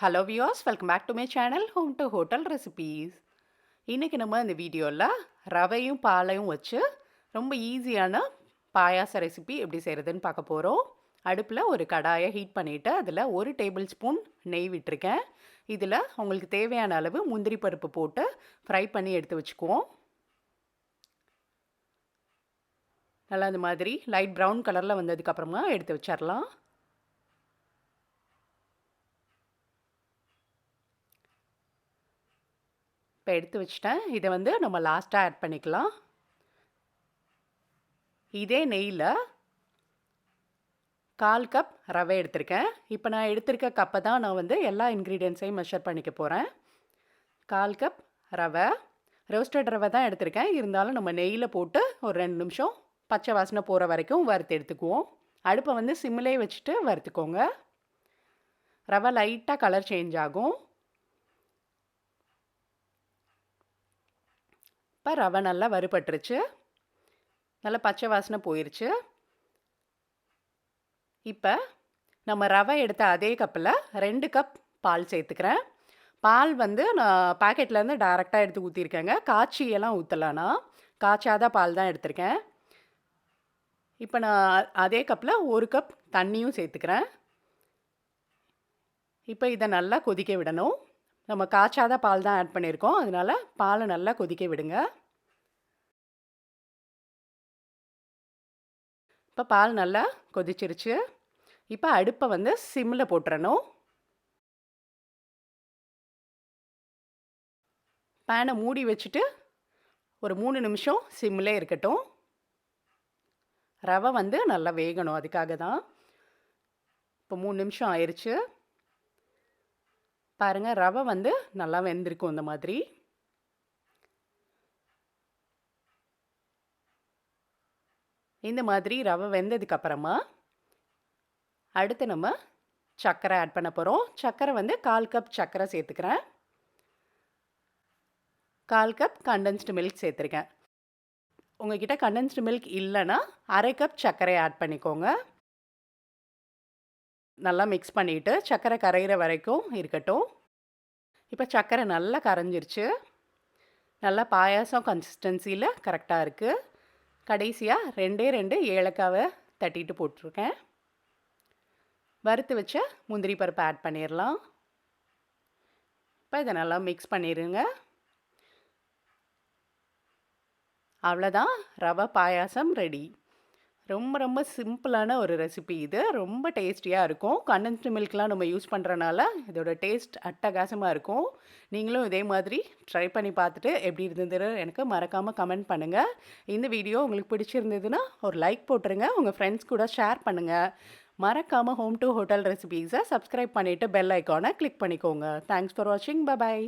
Hello views welcome back to my channel home to hotel recipes இன்றைக்கி நம்ம இந்த வீடியோவில் ரவையும் பாலையும் வச்சு ரொம்ப ஈஸியான பாயாச ரெசிபி எப்படி செய்கிறதுன்னு பார்க்க போகிறோம் அடுப்பில் ஒரு கடாயை ஹீட் பண்ணிவிட்டு அதில் ஒரு டேபிள் ஸ்பூன் நெய் விட்டுருக்கேன். இதில் உங்களுக்கு தேவையான அளவு முந்திரி பருப்பு போட்டு ஃப்ரை பண்ணி எடுத்து வச்சுக்குவோம். நல்லா இந்த மாதிரி லைட் ப்ரௌன் கலரில் வந்ததுக்கப்புறமா எடுத்து வச்சிடலாம் இப்போ எடுத்து வச்சிட்டேன். இதை வந்து நம்ம லாஸ்ட்டாக ஆட் பண்ணிக்கலாம். இதே நெய்யில் கால் கப் ரவை எடுத்திருக்கேன். இப்போ நான் எடுத்திருக்க கப்பை தான் நான் வந்து எல்லா இன்க்ரீடியன்ஸையும் மெஷர் பண்ணிக்க போகிறேன் கால் கப் ரவை ரோஸ்டட் ரவை தான் எடுத்திருக்கேன். இருந்தாலும் நம்ம நெய்யில் போட்டு ஒரு ரெண்டு நிமிஷம் பச்சை வாசனை போகிற வரைக்கும் வறுத்து எடுத்துக்குவோம். அடுப்பை வந்து சிம்மிலே வச்சுட்டு வறுத்துக்கோங்க. ரவை லைட்டாக கலர் சேஞ்ச் ஆகும். இப்போ ரவை நல்லா வறுபட்டுருச்சு. நல்லா பச்சை வாசனை போயிருச்சு. இப்போ நம்ம ரவை எடுத்த அதே கப்பில் ரெண்டு கப் பால் சேர்த்துக்கிறேன். பால் வந்து நான் பாக்கெட்லேருந்து டேரெக்டாக எடுத்து ஊற்றிருக்கேங்க காய்ச்சியெல்லாம் ஊற்றலான்னா காய்ச்சாத பால் தான் எடுத்திருக்கேன். இப்போ நான் அதே கப்பில் ஒரு கப் தண்ணியும் சேர்த்துக்கிறேன். இப்போ இதை நல்லா கொதிக்க விடணும். நம்ம காய்ச்சாத பால் தான் ஆட் பண்ணியிருக்கோம். அதனால் பாலை நல்லா கொதிக்க விடுங்க. இப்போ பால் நல்லா கொதிச்சிருச்சு. இப்போ அடுப்பை வந்து சிம்மில் போட்டுறணும். பேனை மூடி வச்சுட்டு ஒரு மூணு நிமிஷம் சிம்மில் இருக்கட்டும். ரவை வந்து நல்லா வேகணும். அதுக்காக தான். இப்போ மூணு நிமிஷம் ஆயிடுச்சு பாருங்கள் ரவை வந்து நல்லா வெந்திருக்கும் இந்த மாதிரி. இந்த மாதிரி ரவை வெந்ததுக்கப்புறமா அடுத்து நம்ம சர்க்கரை ஆட் பண்ண போகிறோம் சர்க்கரை வந்து கால் கப் சர்க்கரை சேர்த்துக்கிறேன். கால் கப் கண்டென்ஸ்டு மில்க் சேர்த்துருக்கேன். உங்ககிட்ட கண்டென்ஸ்டு மில்க் இல்லைன்னா அரை கப் சர்க்கரை ஆட் பண்ணிக்கோங்க. நல்லா மிக்ஸ் பண்ணிவிட்டு சர்க்கரை கரைகிற வரைக்கும் இருக்கட்டும். இப்போ சர்க்கரை நல்லா கரைஞ்சிருச்சு. நல்லா பாயாசம் கன்சிஸ்டன்சியில் கரெக்டாக இருக்குது கடைசியாக ரெண்டே ரெண்டு ஏலக்காவை தட்டிட்டு போட்டிருக்கேன். வறுத்து வச்ச முந்திரி பருப்பு ஆட் பண்ணிடலாம் இப்போ இதை நல்லா மிக்ஸ் பண்ணிடுங்க அவ்வளோதான் ரவை பாயாசம் ரெடி ரொம்ப ரொம்ப சிம்பிளான ஒரு ரெசிபி இது. ரொம்ப டேஸ்டியாக இருக்கும். கண்டென்ஸ்டு மில்க்லாம் நம்ம யூஸ் பண்ணுறனால இதோட டேஸ்ட் அட்டகாசமாக இருக்கும். நீங்களும் இதே மாதிரி ட்ரை பண்ணி பார்த்துட்டு எப்படி இருந்தது எனக்கு மறக்காமல் கமெண்ட் பண்ணுங்கள் இந்த வீடியோ உங்களுக்கு பிடிச்சிருந்ததுன்னா ஒரு லைக் போட்டுருங்க. உங்கள் ஃப்ரெண்ட்ஸ் கூட ஷேர் பண்ணுங்கள் மறக்காமல் ஹோம் டு ஹோட்டல் ரெசிபீஸை சப்ஸ்கிரைப் பண்ணிவிட்டு பெல் ஐக்கானை கிளிக் பண்ணிக்கோங்க. தேங்க்ஸ் ஃபார் வாட்சிங் பாய்